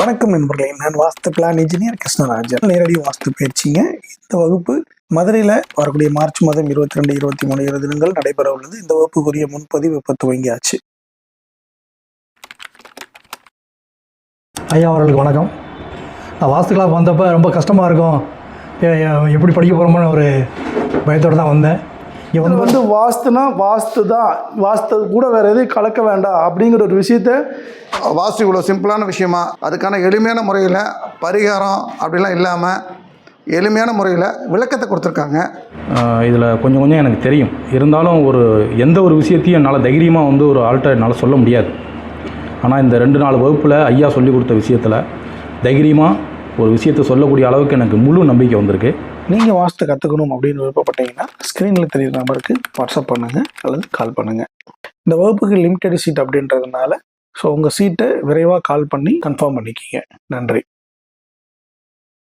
வணக்கம் நண்பர்களே. நான் வாஸ்து பிளான் இன்ஜினியர் கிருஷ்ணராஜன். நேரடி வாஸ்து பயிற்சிங்க. இந்த வகுப்பு மதுரையில் வரக்கூடிய மார்ச் மாதம் இருபத்தி ரெண்டு இருபத்தி மூணு இரு தினங்கள் நடைபெற உள்ளது. இந்த வகுப்புக்குரிய முன்பதிவு இப்போ துவங்கியாச்சு. ஐயா அவர்களுக்கு வணக்கம். நான் வாஸ்து கிளாப் வந்தப்போ ரொம்ப கஷ்டமாக இருக்கும். எப்படி படிக்க போகிறோமோன்னு ஒரு பயத்தோடு தான் வந்தேன். இது வந்து வந்து வாஸ்துனா வாஸ்து தான் வாஸ்து கூட வேற எதையும் கலக்க வேண்டாம் அப்படிங்கிற ஒரு விஷயத்த வாஸ்து இவ்வளோ சிம்பிளான விஷயமா? அதுக்கான எளிமையான முறையில் பரிகாரம் அப்படிலாம் இல்லாமல் எளிமையான முறையில் விளக்கத்தை கொடுத்துருக்காங்க. இதில் கொஞ்சம் கொஞ்சம் எனக்கு தெரியும். இருந்தாலும் ஒரு எந்த ஒரு விஷயத்தையும் என்னால் தைரியமாக வந்து ஒரு ஆள்கிட்ட என்னால் சொல்ல முடியாது. ஆனால் இந்த ரெண்டு நாலு வகுப்பில் ஐயா சொல்லி கொடுத்த விஷயத்தில் தைரியமாக ஒரு விஷயத்தை சொல்லக்கூடிய அளவுக்கு எனக்கு முழு நம்பிக்கை வந்திருக்கு. நீங்கள் வாஸ்து கற்றுக்கணும் அப்படின்னு விருப்பப்பட்டீங்கன்னா ஸ்க்ரீனில் தெரியுற நம்பருக்கு வாட்ஸ்அப் பண்ணுங்கள் அல்லது கால் பண்ணுங்கள் இந்த வகுப்புக்கு லிமிட்டெட் சீட் அப்படின்றதுனால ஸோ உங்கள் சீட்டை விரைவாக கால் பண்ணி கன்ஃபார்ம் பண்ணிக்கிங்க. நன்றி.